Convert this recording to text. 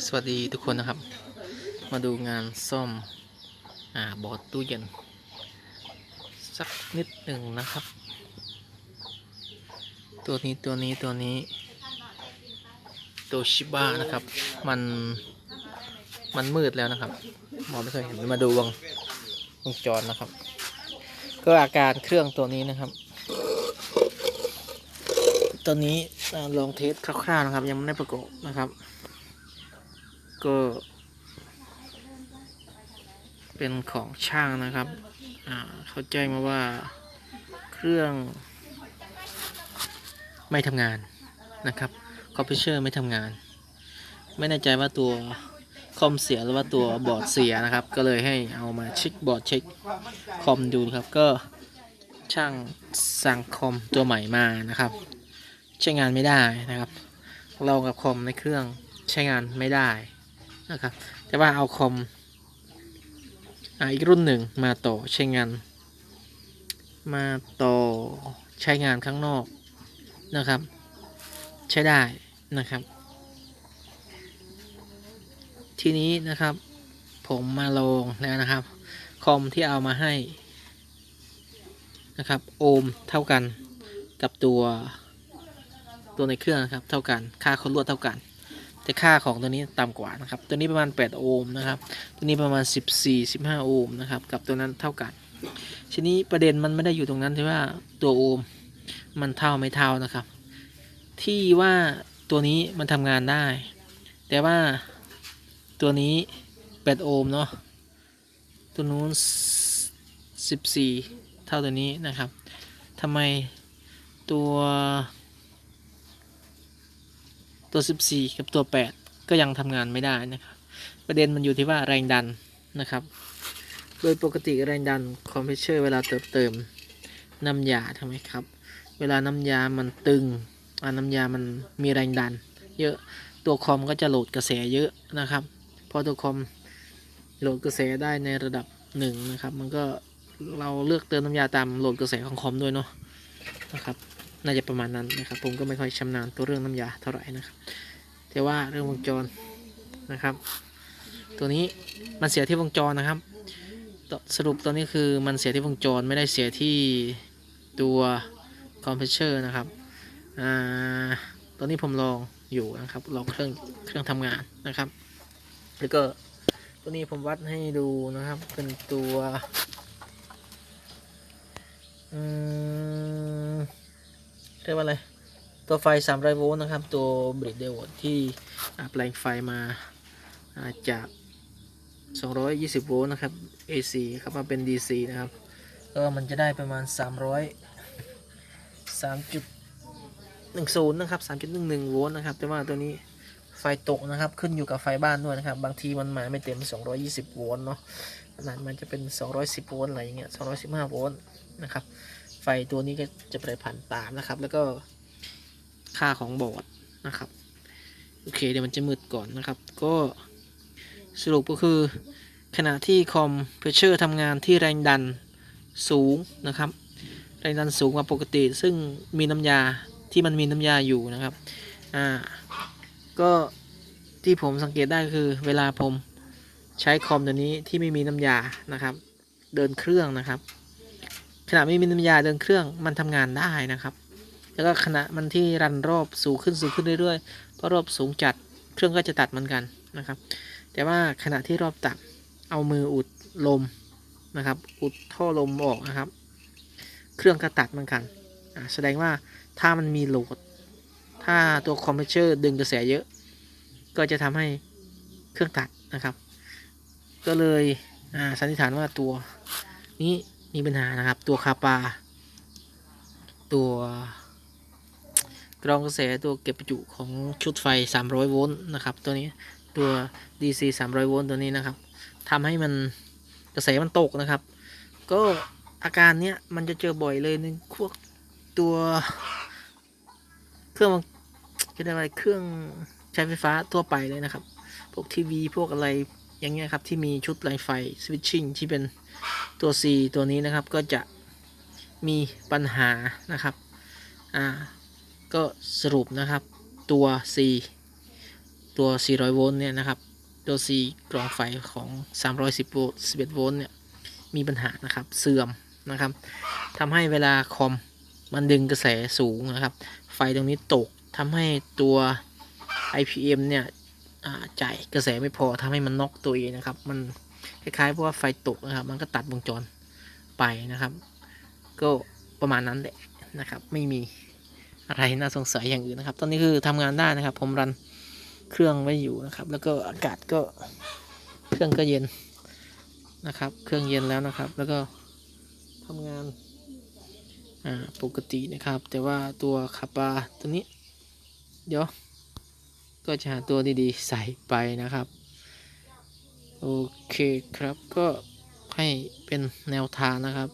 สวัสดีทุกคนนะครับ มาดูงานซ่อมอ่าบอร์ดตู้เย็น สักนิดหนึ่งนะครับ ตัวนี้ตัวนี้ตัวนี้ตัวชิบ้านะครับ มันมันมืดแล้วนะครับมองไม่เคยเห็นมาดูวงวงจรนะครับ ก็อาการเครื่องตัวนี้นะครับตัวนี้ลองเทสคร่าวๆนะครับ ยังไม่ได้ประกบนะครับ ก็เป็นของช่างนะครับ เขาแจ้งมาว่าเครื่องไม่ทำงานนะครับคอมพิวเตอร์ไม่ทำงาน ไม่แน่ใจว่าตัวคอมเสียหรือว่าตัวบอร์ดเสียนะครับ ก็เลยให้เอามาเช็คบอร์ดเช็คคอมดูครับ ก็ช่างสั่งคอมตัวใหม่มานะครับ ใช้งานไม่ได้นะครับลองกับคอมในเครื่องใช้งานไม่ได้ นะครับ แต่ว่าเอาคอมออีกรุ่นหนึ่งมาต่อใช้งาน มาต่อใช้งานข้างนอกนะครับ ใช้ได้นะครับ ทีนี้นะครับผมมาลองแล้วนะครับ คอมที่เอามาให้นะครับ โอห์มเท่ากันกับตัวตัวในเครื่องนะครับ เท่ากัน ค่าคนลวดเท่ากัน แต่ค่าของตัวนี้ต่ำกว่านะครับ ตัวนี้ประมาณ 8 โอห์มนะครับ ตัวนี้ประมาณ 14 15 โอห์มนะครับ กับตัวนั้นเท่ากัน ทีนี้ประเด็นมันไม่ได้อยู่ตรงนั้นที่ว่าตัวโอห์มมันเท่าไม่เท่านะครับ ที่ว่าตัวนี้มันทำงานได้ แต่ว่าตัวนี้ 8 โอห์มเนาะ ตัวนู้น 14 เท่าตัวนี้นะครับทำไมตัว ตัว 14 กับตัว 8 ก็ยังทำงานไม่ได้นะครับ ประเด็นมันอยู่ที่ว่าแรงดันนะครับ โดยปกติแรงดันคอมเพรสเชอร์เวลาเติมเติมน้ำยาทำไมครับ เวลาน้ำยามันตึงอ่าน้ำยามันมีแรงดัน เยอะตัวคอมก็จะโหลดกระแสเยอะนะครับพราะตัวคอมโหลดกระแสได้ในระดับหนึ่งนะครับ มันก็เราเลือกเติมน้ำยาตามโหลดกระแสของคอมด้วยเนาะนะครับ น่าจะประมาณนั้นนะครับ ผมก็ไม่ค่อยชำนาญตัวเรื่องน้ำยาเท่าไหร่นะครับ แต่ว่าเรื่องวงจรนะครับ ตัวนี้มันเสียที่วงจรนะครับ สรุปตัวนี้คือมันเสียที่วงจรไม่ได้เสียที่ตัวคอมเพรสเชอร์นะครับอ่าตัวนี้ผมลองอยู่นะครับลองเครื่องเครื่องทำงานนะครับ แล้วก็ตัวนี้ผมวัดให้ดูนะครับ เป็นตัวอืม เรียกว่าอะไร ตัวไฟ300โวลต์นะครับ ตัวบริดเดวที่แปลงไฟมาอ่าจาก 220 โวลต์นะครับ AC ครับมาเป็น DC นะครับ ก็มันจะได้ประมาณ 300 3.10 นะครับ 3.11 โวลต์นะครับ แต่ว่าตัวนี้ไฟตกนะครับ ขึ้นอยู่กับไฟบ้านด้วยนะครับ บางทีมันมาไม่เต็ม 220 โวลต์เนาะขนาดมันจะเป็น 210 โวลต์อะไรอย่างเงี้ย 215 โวลต์นะครับ ไฟตัวนี้ก็จะไปผ่านตามนะครับ แล้วก็ค่าของบอร์ดนะครับ โอเคเดี๋ยวมันจะมืดก่อนนะครับ ก็สรุปก็คือ ขณะที่คอมเพรสเชอร์ทำงานที่แรงดันสูงนะครับ แรงดันสูงกว่าปกติ ซึ่งมีน้ำยาที่มันมีน้ำยาอยู่นะครับอ่าก็ที่ผมสังเกตได้คือเวลาผมใช้คอมตัวนี้ที่ไม่มีน้ำยานะครับ เดินเครื่องนะครับ ขณะไม่มีน้ำยาเดินเครื่องมันทำงานได้นะครับ แล้วก็ขณะมันที่รันรอบสูงขึ้นสูงขึ้นเรื่อยๆเพราะรอบสูงจัดเครื่องก็จะตัดเหมือนกันนะครับ แต่ว่าขณะที่รอบต่ำเอามืออุดลมนะครับ อุดท่อลมออกนะครับ เครื่องก็ตัดเหมือนกันแสดงว่าถ้ามันมีโหลด ถ้าตัวคอมเพรสเชอร์ดึงกระแสเยอะ ก็จะทำให้เครื่องตัดนะครับ ก็เลยอ่าสันนิษฐานว่าตัวนี้ มีปัญหานะครับ ตัวคาปา ตัวกรองกระแสตัวเก็บประจุของชุดไฟ 300 โวลต์นะครับ ตัวนี้ตัว DC 300 โวลต์ตัวนี้นะครับทำให้มันกระแสมันตกนะครับ ก็อาการเนี้ยมันจะเจอบ่อยเลยในพวกตัวเครื่องจะได้อะไรเครื่องใช้ไฟฟ้าทั่วไปเลยนะครับ พวกทีวีพวกอะไร อย่างเงี้ยครับที่มีชุดไลไฟสวิตชิ่งที่เป็นตัว C ตัวนี้นะครับก็จะมีปัญหานะครับอ่าก็สรุปนะครับตัว C ตัว 400 โวลต์เนี่ยนะครับตัว C กรองไฟของ 310 โวลต์ 11 โวลต์เนี่ยมีปัญหานะครับเสื่อมนะครับทำให้เวลาคอมมันดึงกระแสสูงนะครับ ไฟตรงนี้ตกทำให้ตัว IPM เนี่ย จ่ายกระแสไม่พอทำให้มันน็อกตัวเองนะครับ มันคล้ายๆเพราะว่าไฟตกนะครับ มันก็ตัดวงจรไปนะครับ ก็ประมาณนั้นแหละนะครับ ไม่มีอะไรน่าสงสัยอย่างอื่นนะครับ ตอนนี้คือทำงานได้นะครับ ผมรันเครื่องไว้อยู่นะครับ แล้วก็อากาศก็เครื่องก็เย็นนะครับ เครื่องเย็นแล้วนะครับ แล้วก็ทำงานปกตินะครับ แต่ว่าตัวคาปาตัวนี้ เดี๋ยว ก็จะหาตัวดีๆ ใส่ไปนะครับ โอเคครับก็ให้เป็นแนวทางนะครับ